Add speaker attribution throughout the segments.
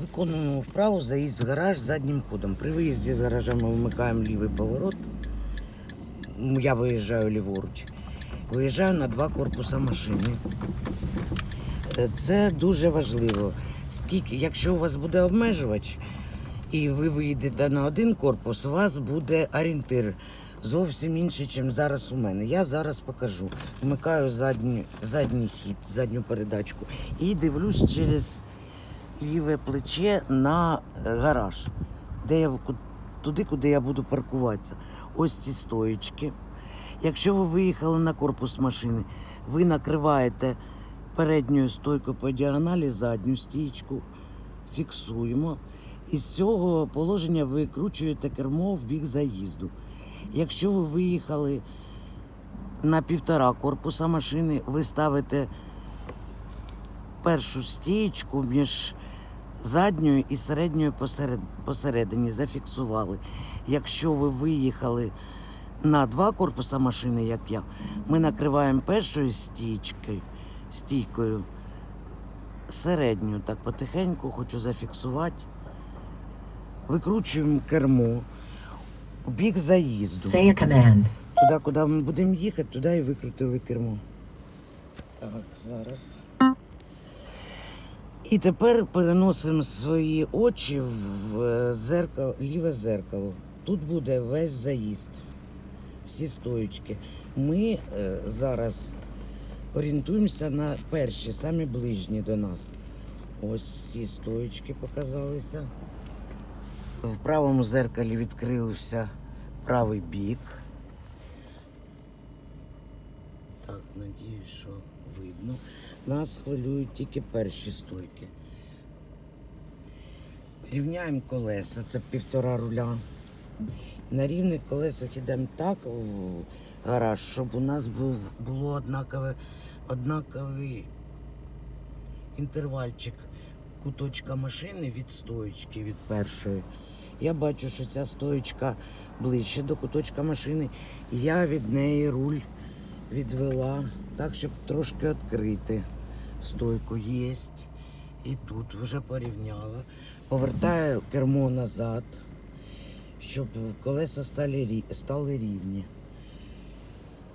Speaker 1: Виконуємо вправу заїзд в гараж заднім ходом. При виїзді з гаража ми вмикаємо лівий поворот. Я виїжджаю ліворуч. Виїжджаю на два корпуса машини. Е, Це дуже важливо. Скільки, якщо у вас буде обмежувач і ви виїдете на один корпус, у вас буде орієнтир зовсім інший, ніж зараз у мене. Я зараз покажу. Вмикаю задній, задній хід, задню передачку і дивлюсь через ліве плече на е, гараж, де я туди, куди я буду паркуватися. Ось ці стоїчки. Якщо ви виїхали на корпус машини, ви накриваєте передньою стойкою по діагоналі задню стійку, фіксуємо. І з цього положення ви кручуєте кермо в бік заїзду. Якщо ви виїхали на півтора корпуса машини, ви ставите першу стієчку між задньою і середньою посеред, посередині, зафіксували. Якщо ви виїхали на два корпуса машини, як я, ми накриваємо першою стійкою, стійкою середню, так потихеньку хочу зафіксувати. Викручуємо кермо у бік заїзду.
Speaker 2: Say a command.
Speaker 1: Туди, куди ми будемо їхати, туди і викрутили кермо. Так, зараз. І тепер переносимо свої очі в е, зеркало, ліве зеркало. Тут буде весь заїзд, всі стоїчки. Ми е, зараз орієнтуємося на перші, самі ближні до нас. Ось всі стоїчки показалися. В правому зеркалі відкрився правий бік. Так, надіюсь, що видно. Нас хвилюють тільки перші стойки. Рівняємо колеса, це півтора руля. На рівних колесах йдемо так в гараж, щоб у нас був, було однакове, однаковий інтервальчик куточка машини від стоечки, від першої. Я бачу, що ця стоечка ближче до куточка машини. Я від неї руль відвела так, щоб трошки відкрити стойку. Єсть. І тут вже порівняла. Повертаю кермо назад, щоб колеса стали, стали рівні.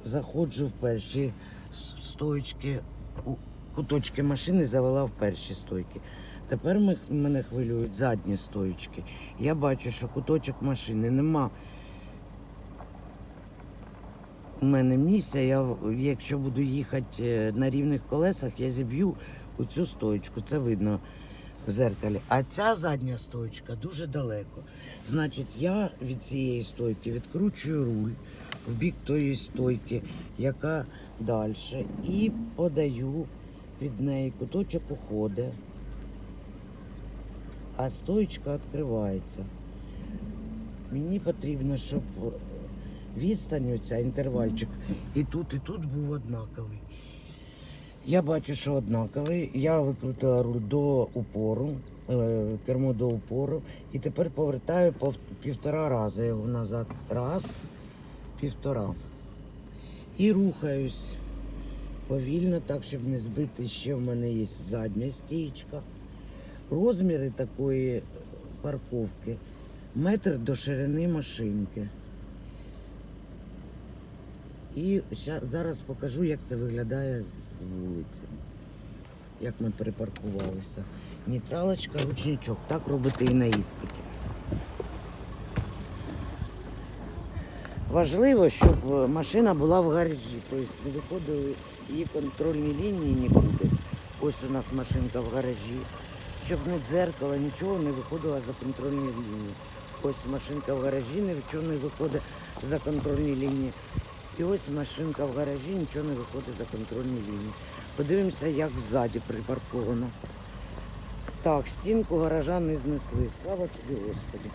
Speaker 1: Заходжу в перші с- стоечки, у куточки машини завела в перші стойки. Тепер мене хвилюють задні стоїчки. Я бачу, що куточок машини нема. У мене місця. Я, якщо буду їхати е, на рівних колесах, я зіб'ю у цю стоїчку. Це видно в зеркалі. А ця задня стоїчка дуже далеко. Значить, я від цієї стойки відкручую руль в бік тої стойки, яка далі, і подаю від неї куточок уходить а стоечка відкривається. Мені потрібно, щоб е, відстань, оця інтервальчик, і тут, і тут був однаковий. Я бачу, що однаковий. Я викрутила руль до упору, е, кермо до упору, і тепер повертаю півтора рази його назад. Раз, півтора. І рухаюсь повільно, так, щоб не збити ще в мене є задня стієчка. Розміри такої парковки метр до ширини машинки. І зараз покажу, як це виглядає з вулиці. Як ми припаркувалися. Нейтралочка, ручничок. Так робити і на іспиті. Важливо, щоб е, машина була в гаражі, тобто не виходили її контрольні лінії нікуди. Ось у нас машинка в гаражі. Щоб не дзеркало, нічого не виходило за контрольні лінії. Ось машинка в гаражі, нічого не виходить за контрольні лінії. І ось машинка в гаражі, нічого не виходить за контрольні лінії. Подивимося, як ззаді припарковано. Так, стінку гаража не знесли. Слава тобі, Господи.